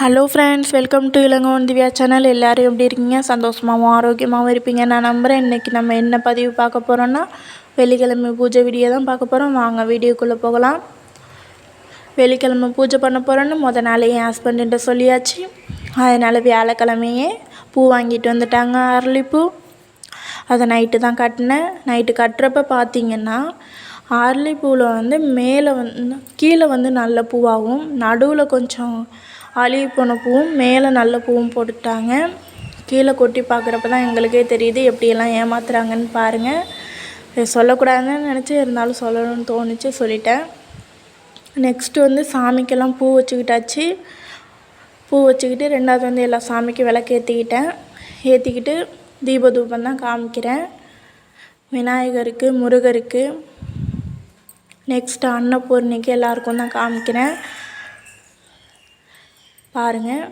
Hello friends welcome to Ilangon Divya channel எல்லோரும் எப்படி இருக்கீங்க? சந்தோஷமாகவும் ஆரோக்கியமாகவும் இருப்பீங்க. நான் நம்புகிறேன் இன்றைக்கி நம்ம என்ன பதிவு பார்க்க போகிறோன்னா வெள்ளிக்கிழமை பூஜை வீடியோ தான் பார்க்க போகிறோம் வாங்க வீடியோக்குள்ளே போகலாம். வெள்ளிக்கிழமை பூஜை பண்ண போகிறோன்னு முத நாளே என் ஹஸ்பண்ட்டு சொல்லியாச்சு. அதனால் வியாழக்கிழமையே பூ வாங்கிட்டு வந்துட்டாங்க அரளிப்பூ. அதை நைட்டு தான் கட்டினேன். நைட்டு கட்டுறப்ப பார்த்தீங்கன்னா அரளிப்பூவில் வந்து மேலே வந்து கீழே வந்து நல்ல பூவாகவும் நடுவில் கொஞ்சம் அழுகி போன பூவும் மேலே நல்ல பூவும் போட்டுட்டாங்க. கீழே கொட்டி பார்க்குறப்ப தான் எங்களுக்கே தெரியுது எப்படியெல்லாம் ஏமாத்துறாங்கன்னு பாருங்கள் சொல்லக்கூடாதுன்னு நினச்சி இருந்தாலும் சொல்லணும்னு தோணுச்சு சொல்லிட்டேன். நெக்ஸ்ட்டு வந்து சாமிக்கெல்லாம் பூ வச்சுக்கிட்டாச்சு. பூ வச்சுக்கிட்டு ரெண்டாவது வந்து எல்லா சாமிக்கும் விளக்கு ஏற்றிக்கிட்டேன் ஏற்றிக்கிட்டு தீபதூபம் தான் காமிக்கிறேன். விநாயகருக்கு முருகருக்கு. நெக்ஸ்ட்டு அன்னபூர்ணிக்கு எல்லாருக்கும் தான் காமிக்கிறேன். பாருங்கள்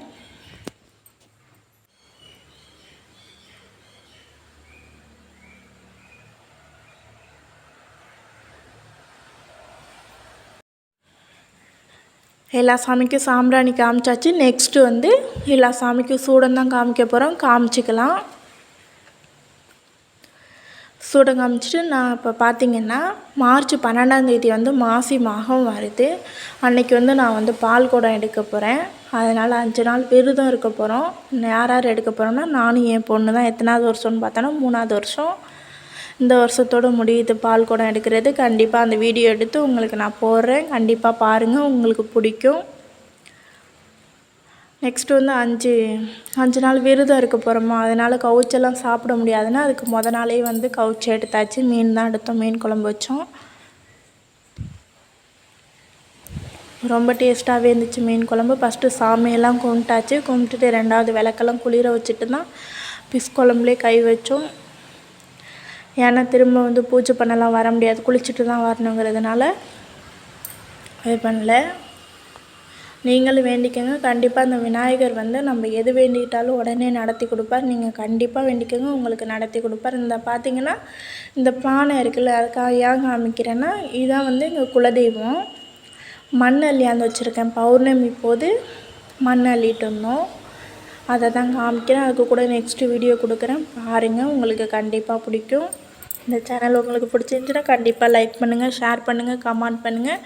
எல்லா சாமிக்கும் சாம்பிராணி காமிச்சாச்சு. நெக்ஸ்ட்டு வந்து எல்லா சாமிக்கும் சூடம் தான் காமிக்க போகிறோம் காமிச்சிக்கலாம். சூடம் காமிச்சிட்டு நான் இப்போ பார்த்தீங்கன்னா மார்ச் பன்னெண்டாந்தேதி வந்து மாசி மாகம் வருது. அன்றைக்கி வந்து நான் வந்து பால் குடம் எடுக்க போகிறேன் அதனால் அஞ்சு நாள் விரதம் இருக்க போகிறோம் யார் யார் எடுக்க போகிறோம்னா நானும் என் பொண்ணு தான். எத்தனாவது வருஷம்னு பார்த்தோன்னா மூணாவது வருஷம். இந்த வருஷத்தோடு முடியுது. பால் குடம் எடுக்கிறது. கண்டிப்பாக அந்த வீடியோ எடுத்து உங்களுக்கு நான் போடுறேன். கண்டிப்பாக பாருங்கள் உங்களுக்கு பிடிக்கும். நெக்ஸ்ட்டு வந்து அஞ்சு அஞ்சு நாள் விரதம் இருக்க போகிறோமா அதனால் கவுச்செல்லாம் சாப்பிட முடியாதுன்னா அதுக்கு முத நாளே வந்து கவுச்சி எடுத்தாச்சு. மீன் தான் எடுத்தோம். மீன் குழம்பு வச்சோம். ரொம்ப டேஸ்ட்டாகவே இருந்துச்சு மீன் குழம்பு. ஃபஸ்ட்டு சாமியெல்லாம் கும்பிட்டாச்சு. கும்பிட்டுட்டு ரெண்டாவது விளக்கெல்லாம் குளிர வச்சுட்டு தான் பிஸ் குழம்புலேயே கை வச்சோம். ஏன்னா திரும்ப வந்து பூஜை பண்ணலாம் வர முடியாது. குளிச்சுட்டு தான் வரணுங்கிறதுனால இது பண்ணல. நீங்களும் வேண்டிக்கோங்க. கண்டிப்பாக அந்த விநாயகர் வந்து நம்ம எது வேண்டிக்கிட்டாலும் உடனே நடத்தி கொடுப்பார். நீங்கள் கண்டிப்பாக வேண்டிக்கோங்க. உங்களுக்கு நடத்தி கொடுப்பார். இந்த பார்த்தீங்கன்னா இந்த பானை இருக்குல்ல அதுக்காக ஏன் காமிக்கிறேன்னா இதுதான் வந்து எங்கள் குலதெய்வம். மண் அள்ளியாந்து வச்சுருக்கேன். பௌர்ணமி போது மண் அள்ளிட்டு இருந்தோம் அதை தான் காமிக்கிறேன். அதுக்கு கூட நெக்ஸ்ட்டு வீடியோ கொடுக்குறேன். பாருங்கள் உங்களுக்கு கண்டிப்பாக பிடிக்கும். இந்த சேனல் உங்களுக்கு பிடிச்சிருந்துச்சுன்னா கண்டிப்பாக லைக் பண்ணுங்கள் ஷேர் பண்ணுங்கள் கமெண்ட் பண்ணுங்கள்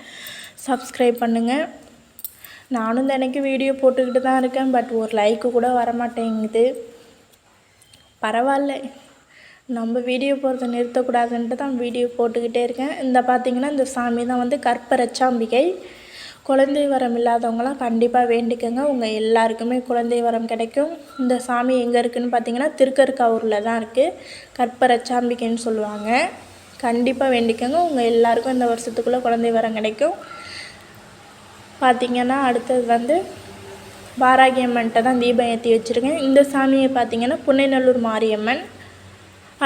சப்ஸ்கிரைப் பண்ணுங்கள் நானும் தினைக்கும் வீடியோ போட்டுக்கிட்டு தான் இருக்கேன். பட் ஒரு லைக்கு கூட வரமாட்டேங்குது. பரவாயில்ல. நம்ம வீடியோ போகிறத நிறுத்தக்கூடாதுன்ட்டு தான் வீடியோ போட்டுக்கிட்டே இருக்கேன். இந்த பார்த்திங்கன்னா இந்த சாமி தான் வந்து கற்பரச்சாம்பிகை. குழந்தை வரம் இல்லாதவங்களாம் கண்டிப்பாக வேண்டிக்கோங்க. உங்கள் எல்லாருக்குமே குழந்தை வரம் கிடைக்கும். இந்த சாமி எங்கே இருக்குதுன்னு பார்த்தீங்கன்னா திருக்கருக்காவூரில் தான் இருக்குது கற்பரச்சாம்பிகைன்னு சொல்லுவாங்க. கண்டிப்பாக வேண்டிக்கோங்க. உங்கள் எல்லாருக்கும் இந்த வருஷத்துக்குள்ளே குழந்தை வரம் கிடைக்கும். பார்த்திங்கன்னா அடுத்தது வந்து பாராகியம்மன்ட்ட தான் தீபம் ஏற்றி வச்சுருக்கேன். இந்த சாமியை பார்த்திங்கன்னா புன்னைநல்லூர் மாரியம்மன்.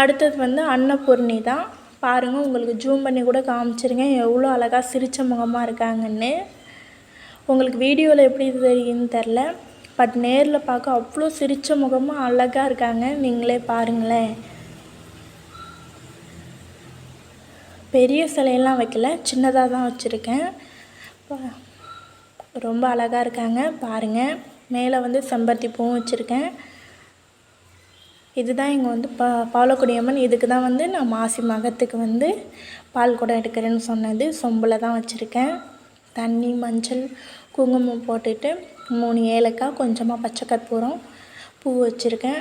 அடுத்தது வந்து அன்னபூர்ணி தான். பாருங்கள் உங்களுக்கு ஜூம் பண்ணி கூட காமிச்சிருங்க. எவ்வளோ அழகாக சிரித்த முகமாக இருக்காங்கன்னு. உங்களுக்கு வீடியோவில் எப்படி தெரியுதுன்னு தெரில பட் நேரில் பார்க்க அவ்வளோ சிரித்த முகமாக அழகாக இருக்காங்க. நீங்களே பாருங்களேன். பெரிய சிலையெல்லாம் வைக்கல. சின்னதாக தான் வச்சுருக்கேன். ரொம்ப அழகாக இருக்காங்க. பாருங்கள் மேலே வந்து செம்பருத்தி பூவும் வச்சுருக்கேன். இதுதான் இங்கே வந்து பா பாலக்குடியம்மன். இதுக்கு தான் வந்து நான் மாசி மகத்துக்கு வந்து பால் குடம் எடுக்கிறேன்னு சொன்னது. சொம்பில் தான் வச்சுருக்கேன். தண்ணி மஞ்சள் குங்குமம் போட்டுட்டு மூணு ஏலக்காய் கொஞ்சமாக பச்சை கற்பூரம் பூ வச்சுருக்கேன்.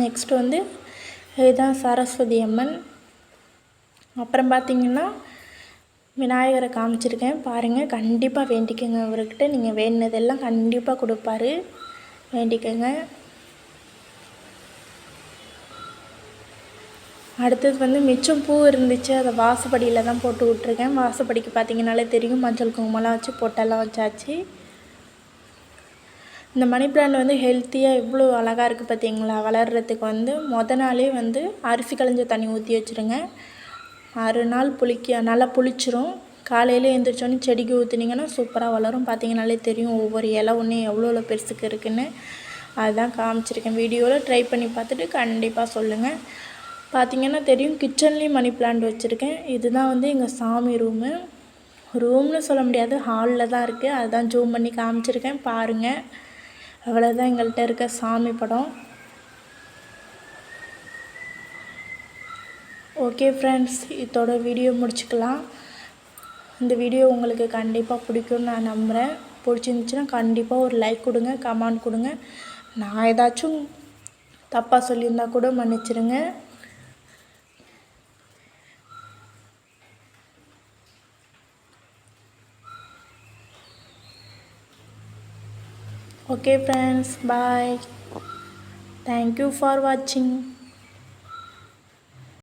நெக்ஸ்ட் வந்து இதுதான் சரஸ்வதி அம்மன். அப்புறம் பார்த்திங்கன்னா விநாயகரை காமிச்சிருக்கேன். பாருங்கள் கண்டிப்பாக வேண்டிக்கோங்க. அவர்கிட்ட நீங்கள் வேண்டினதெல்லாம் கண்டிப்பாக கொடுப்பாரு. வேண்டிக்கோங்க. அடுத்தது வந்து மிச்சம் பூ இருந்துச்சு அதை வாசப்படியில் தான் போட்டு விட்ருக்கேன் வாசப்படிக்கு பார்த்தீங்கனாலே தெரியும் மஞ்சள் குங்குமம்லாம் வச்சு பொட்டெல்லாம் வச்சாச்சு. இந்த மணி பிளான்ட் வந்து ஹெல்த்தியாக இவ்வளோ அழகாக இருக்குது பார்த்தீங்களா? வளர்கிறதுக்கு வந்து மொதல் நாளே வந்து அரிசி களைஞ்ச தண்ணி ஊற்றி வச்சுருங்க. ஆறு நாள் புளிக்க நல்லா புளிச்சிரும். காலையில் எழுந்திரிச்சோன்னே செடிக்கு ஊற்றுனீங்கன்னா சூப்பராக வளரும். பார்த்தீங்கனாலே தெரியும் ஒவ்வொரு இலை ஒன்றும் எவ்வளோ எவ்வளோ பெருசுக்கு இருக்குதுன்னு அதுதான் காமிச்சிருக்கேன். வீடியோவில் ட்ரை பண்ணி பார்த்துட்டு கண்டிப்பாக சொல்லுங்கள் பார்த்தீங்கன்னா தெரியும் கிச்சன்லேயும் மணி பிளான்ட் வச்சுருக்கேன். இதுதான் வந்து எங்கள் சாமி ரூமு ரூம்னு சொல்ல முடியாது ஹாலில் தான் இருக்குது அதுதான் ஜூம் பண்ணி காமிச்சிருக்கேன் பாருங்கள் அவ்வளோதான் எங்கள்கிட்ட இருக்க சாமி படம். ஓகே ஃப்ரெண்ட்ஸ் இதோட வீடியோ முடிச்சுக்கலாம். இந்த வீடியோ உங்களுக்கு கண்டிப்பாக பிடிக்கும்னு நான் நம்புகிறேன் பிடிச்சிருந்துச்சின்னா கண்டிப்பாக ஒரு லைக் கொடுங்க கமெண்ட் கொடுங்க. நான் ஏதாச்சும் தப்பாக சொல்லியிருந்தா கூட மன்னிச்சிடுங்க okay friends. Bye. Thank you for watching